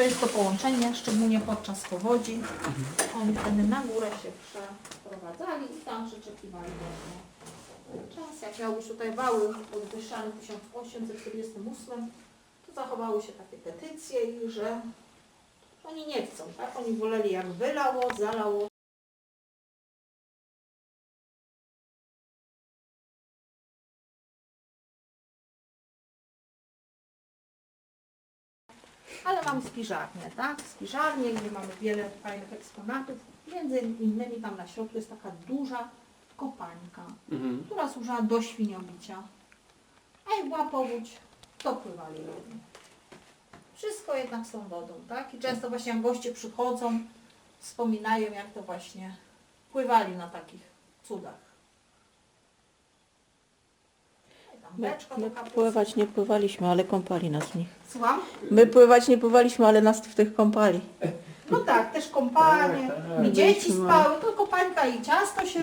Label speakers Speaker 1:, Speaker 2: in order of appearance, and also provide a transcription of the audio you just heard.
Speaker 1: To jest to połączenie, szczególnie podczas powodzi. Oni wtedy na górę się przeprowadzali i tam przyczepiwali właśnie czas. Jak miał już tutaj wały podwyższane w 1848, to zachowały się takie petycje i że oni nie chcą, tak? Oni woleli jak wylało, zalało. Ale mamy spiżarnię, tak? Spiżarnię, gdzie mamy wiele fajnych eksponatów. Między innymi tam na środku jest taka duża kopańka,
Speaker 2: Mhm.
Speaker 1: która służyła do świniobicia. A jak była powódź, to pływali ludzi. Wszystko jednak z tą wodą, tak? I często właśnie jak goście przychodzą, wspominają jak to właśnie pływali na takich cudach. I tam
Speaker 3: My,
Speaker 1: beczka
Speaker 3: my
Speaker 1: taka
Speaker 3: pływać nie pływaliśmy, ale kąpali nas w nich.
Speaker 1: Słucham?
Speaker 3: My pływać nie pływaliśmy, ale nas w tych kąpali.
Speaker 1: No tak, też kąpanie,
Speaker 2: Tak, tak.
Speaker 1: i dzieci
Speaker 3: Byliśmy
Speaker 1: spały, to kopańka i ciasto się